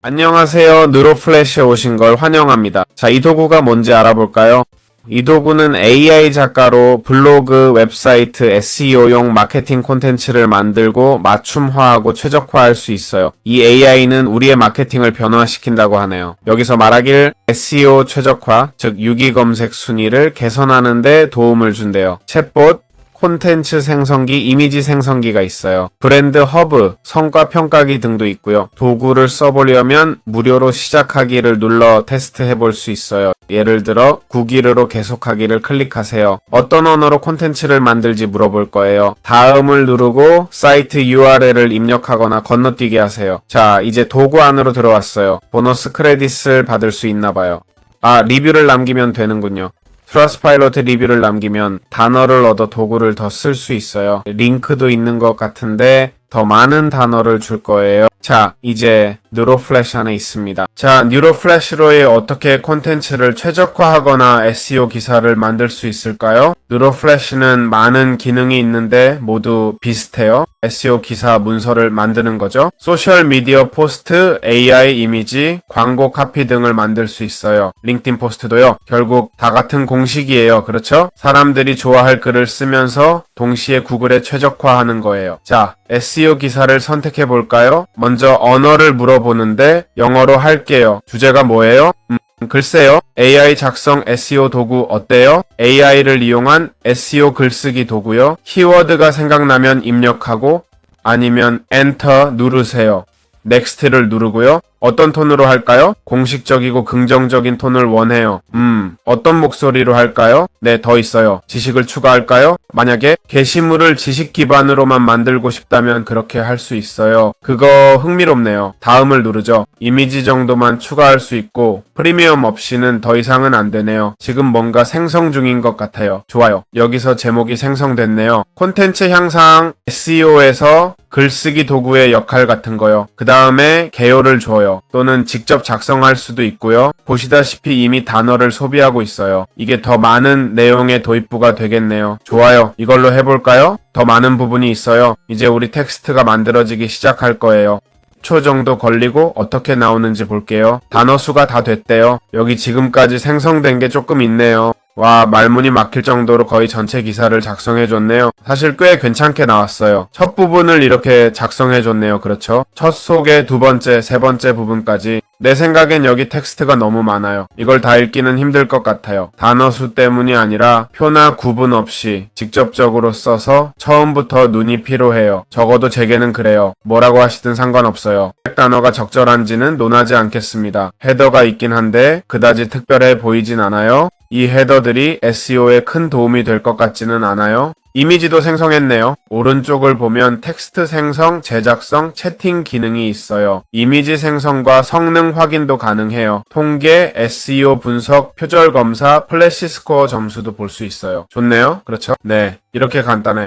안녕하세요. 누로플래시에 오신 걸 환영합니다. 자, 이 도구가 뭔지 알아볼까요? 이 도구는 AI 작가로 블로그, 웹사이트, SEO용 마케팅 콘텐츠를 만들고 맞춤화하고 최적화할 수 있어요. 이 AI는 우리의 마케팅을 변화시킨다고 하네요. 여기서 말하길 SEO 최적화, 즉 유기 검색 순위를 개선하는 데 도움을 준대요. 챗봇, 콘텐츠 생성기, 이미지 생성기가 있어요. 브랜드 허브, 성과 평가기 등도 있고요. 도구를 써보려면 무료로 시작하기를 눌러 테스트 해 볼 수 있어요. 예를 들어 구기르로 계속하기를 클릭하세요. 어떤 언어로 콘텐츠를 만들지 물어볼 거예요. 다음을 누르고 사이트 URL을 입력하거나 건너뛰게 하세요. 자, 이제 도구 안으로 들어왔어요. 보너스 크레딧을 받을 수 있나 봐요. 아, 리뷰를 남기면 되는군요. 트러스파일로트 리뷰를 남기면 단어를 얻어 도구를 더 쓸 수 있어요. 링크도 있는 것 같은데 더 많은 단어를 줄 거예요. 자, 이제 뉴로플래시 안에 있습니다. 자, 뉴로플래시로의 어떻게 콘텐츠를 최적화하거나 SEO 기사를 만들 수 있을까요? 뉴로플래시는 많은 기능이 있는데 모두 비슷해요. SEO 기사 문서를 만드는 거죠. 소셜 미디어 포스트, AI 이미지, 광고 카피 등을 만들 수 있어요. 링크딘 포스트도요. 결국 다 같은 공식이에요. 그렇죠? 사람들이 좋아할 글을 쓰면서 동시에 구글에 최적화하는 거예요. 자, SEO 기사를 선택해 볼까요? 먼저 언어를 물어 보는데 영어로 할게요. 주제가 뭐예요? 음, 글쎄요. AI 작성 SEO 도구 어때요? AI를 이용한 SEO 글쓰기 도구요. 키워드가 생각나면 입력하고 아니면 엔터 누르세요. 넥스트를 누르고요. 어떤 톤으로 할까요? 공식적이고 긍정적인 톤을 원해요. 음, 어떤 목소리로 할까요? 네, 더 있어요. 지식을 추가할까요? 만약에 게시물을 지식 기반으로만 만들고 싶다면 그렇게 할 수 있어요. 그거 흥미롭네요. 다음을 누르죠. 이미지 정도만 추가할 수 있고 프리미엄 없이는 더 이상은 안 되네요. 지금 뭔가 생성 중인 것 같아요. 좋아요. 여기서 제목이 생성됐네요. 콘텐츠 향상 SEO에서 글쓰기 도구의 역할 같은 거요. 그 다음에 개요를 줘요. 또는 직접 작성할 수도 있고요. 보시다시피 이미 단어를 소비하고 있어요. 이게 더 많은 내용의 도입부가 되겠네요. 좋아요. 이걸로 해볼까요? 더 많은 부분이 있어요. 이제 우리 텍스트가 만들어지기 시작할 거예요. 초 정도 걸리고 어떻게 나오는지 볼게요. 단어 수가 다 됐대요. 여기 지금까지 생성된 게 조금 있네요. 와, 말문이 막힐 정도로 거의 전체 기사를 작성해줬네요. 사실 꽤 괜찮게 나왔어요. 첫 부분을 이렇게 작성해줬네요. 그렇죠? 첫 소개, 두 번째, 세 번째 부분까지. 내 생각엔 여기 텍스트가 너무 많아요. 이걸 다 읽기는 힘들 것 같아요. 단어 수 때문이 아니라 표나 구분 없이 직접적으로 써서 처음부터 눈이 피로해요. 적어도 제게는 그래요. 뭐라고 하시든 상관없어요. 단어가 적절한지는 논하지 않겠습니다. 헤더가 있긴 한데 그다지 특별해 보이진 않아요. 이 헤더들이 SEO에 큰 도움이 될 것 같지는 않아요. 이미지도 생성했네요. 오른쪽을 보면 텍스트 생성, 제작성, 채팅 기능이 있어요. 이미지 생성과 성능 확인도 가능해요. 통계, SEO 분석, 표절 검사, 플래시 스코어 점수도 볼 수 있어요. 좋네요. 그렇죠? 네. 이렇게 간단해요.